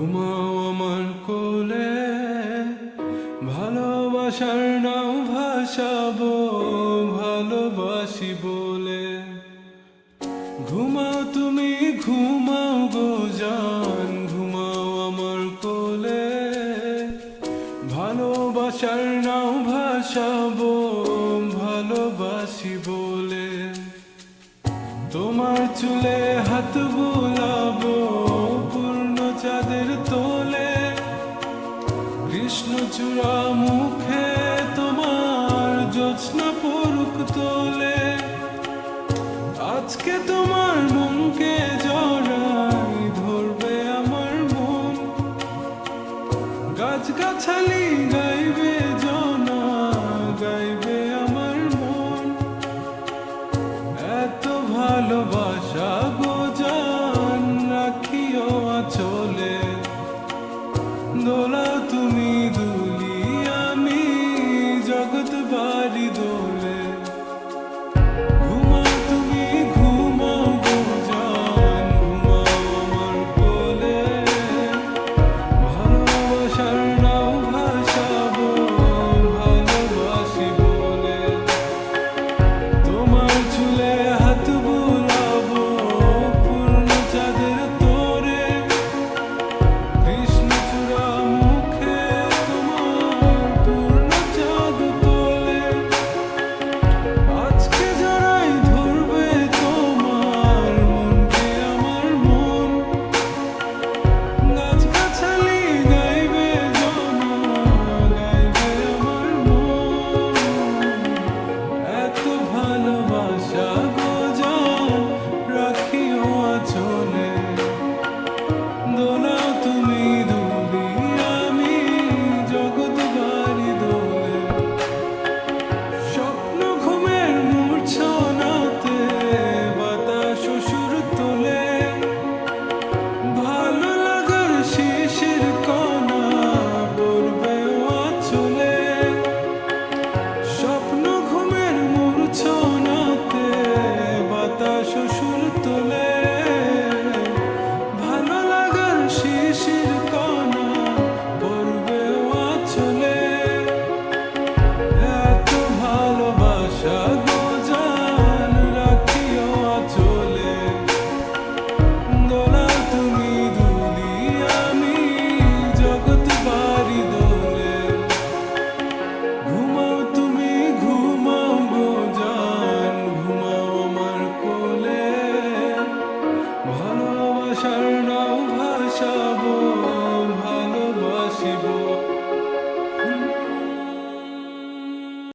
ঘুমাও আমার কোলে, ভালোবাসার নাম ভাসাবো, ভালোবাসি বলে। ঘুমাও তুমি, ঘুমাও গো জান, ঘুমাও আমার কোলে, ভালোবাসার নাম ভাসাবো, ভালোবাসি বলে। তোমার চুলে হাত বোলাবো কৃষ্ণচূড়া মুখে তোমার জোৎস্না পড়ুক তোলে। আজকে তোমার মনকে জড়াই ধরবে আমার মন। গাছ গাছালি গাইবে, জনা গাইবে আমার মন। এত ভালোবাসা do.